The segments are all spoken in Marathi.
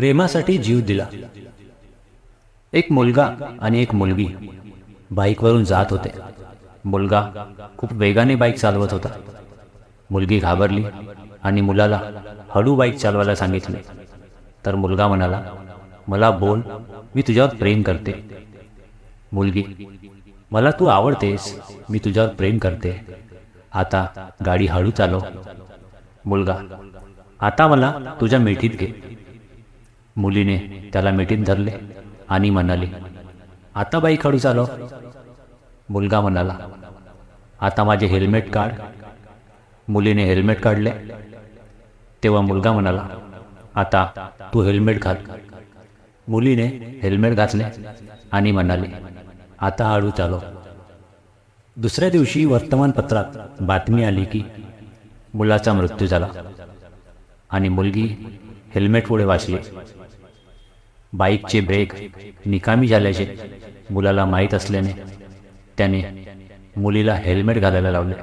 प्रेमासाठी जीव दिला. एक मुलगा आणि एक मुलगी बाईकवरून जात होते. मुलगा खूप वेगाने बाईक चालवत होता. मुलगी घाबरली आणि मुलाला हळू बाईक चालवायला सांगितले. तर मुलगा म्हणाला मला बोल मी तुझ्यावर प्रेम करते. मुलगी मला तू आवडतेस मी तुझ्यावर प्रेम करते. आता गाडी हळू चालव. मुलगा आता मला तुझ्या मिठीत घे. मुलीने त्याला मिठीत धरले आणि म्हणाली आता बाईक हळू चालो मुलगा म्हणाला आता माझे हेल्मेट काढ. मुलीने हेल्मेट काढले. तेव्हा मुलगा म्हणाला आता तू हेल्मेट घाल. मुलीने हेल्मेट घातले आणि म्हणाली आता हळू चालो दुसऱ्या दिवशी वर्तमानपत्रात बातमी आली की मुलाचा मृत्यू झाला आणि मुलगी हेल्मेट पुढे वाचली. बाईकचे ब्रेक निकामी झाल्याचे मुलाला माहीत असल्याने त्याने मुलीला हेल्मेट घालायला लावले.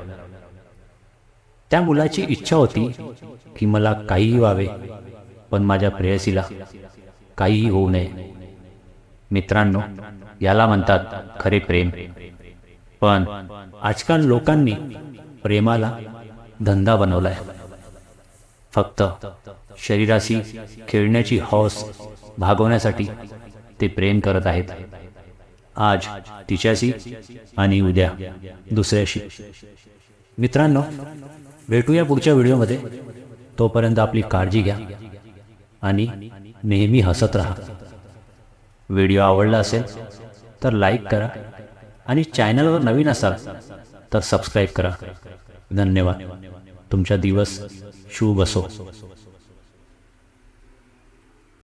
त्या मुलाची इच्छा होती की मला काहीही व्हावे पण माझ्या प्रेयसीला काहीही होऊ नये. मित्रांनो याला म्हणतात खरे प्रेम. पण आजकाल लोकांनी प्रेमाला धंदा बनवलाय. फक्त शरीराशी खेळण्याची हौस भागवण्यासाठी ते प्रेम करत आहेत. आज तिच्याशी आणि उद्या दुसऱ्याशी. मित्रांनो भेटूया पुढच्या व्हिडिओमध्ये. तोपर्यंत आपली काळजी घ्या आणि नेहमी हसत राहा. व्हिडिओ आवडला असेल तर लाईक करा आणि चॅनलवर नवीन असाल तर सबस्क्राईब करा. धन्यवाद. तुमचा दिवस शुभ असो.